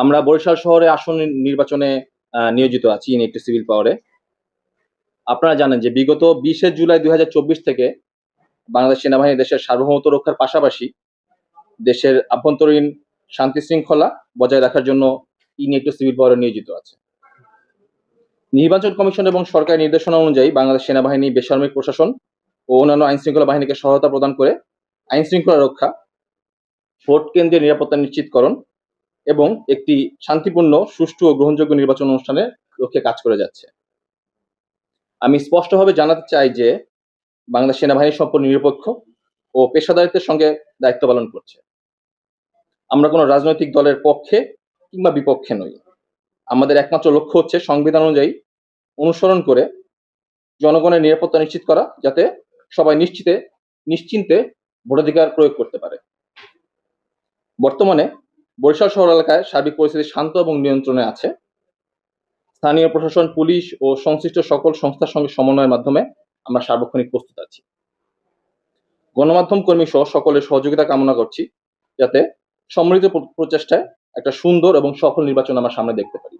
আমরা বরিশাল শহরে আসন নির্বাচনে নিয়োজিত আছি একটি সিভিল পাওয়ারে। আপনারা জানেন যে বিগত বিশে জুলাই দুই হাজার চব্বিশ থেকে বাংলাদেশ সেনাবাহিনী দেশের সার্বভৌমত্ব রক্ষার পাশাপাশি দেশের আভ্যন্তরীণ শান্তি শৃঙ্খলা বজায় রাখার জন্য একটি সিভিল পাওয়ারে নিয়োজিত আছে। নির্বাচন কমিশন এবং সরকারি নির্দেশনা অনুযায়ী বাংলাদেশ সেনাবাহিনী, বেসামরিক প্রশাসন ও অন্যান্য আইন শৃঙ্খলা বাহিনীকে সহায়তা প্রদান করে আইন শৃঙ্খলা রক্ষা ভোট কেন্দ্রের নিরাপত্তা নিশ্চিতকরণ এবং একটি শান্তিপূর্ণ, সুষ্ঠু ও গ্রহণযোগ্য নির্বাচন অনুষ্ঠানের লক্ষ্যে কাজ করে যাচ্ছে। আমি স্পষ্টভাবে জানাতে চাই যে বাংলাদেশ সেনাবাহিনী সম্পূর্ণ নিরপেক্ষ ও পেশাদারিত্বের সঙ্গে দায়িত্ব পালন করছে। আমরা কোনো রাজনৈতিক দলের পক্ষে কিংবা বিপক্ষে নই। আমাদের একমাত্র লক্ষ্য হচ্ছে সংবিধান অনুযায়ী অনুসরণ করে জনগণের নিরাপত্তা নিশ্চিত করা, যাতে সবাই নিশ্চিতে, নিশ্চিন্তে ভোটাধিকার প্রয়োগ করতে পারে। বর্তমানে বরিশাল শহর এলাকায় সার্বিক পরিস্থিতি শান্ত এবং নিয়ন্ত্রণে আছে। স্থানীয় প্রশাসন, পুলিশ ও সংশ্লিষ্ট সকল সংস্থার সঙ্গে সমন্বয়ের মাধ্যমে আমরা সার্বক্ষণিক প্রস্তুত আছি। গণমাধ্যম কর্মী সহ সকলের সহযোগিতা কামনা করছি, যাতে সম্মিলিত প্রচেষ্টায় একটা সুন্দর এবং সফল নির্বাচন আমরা সামনে দেখতে পারি।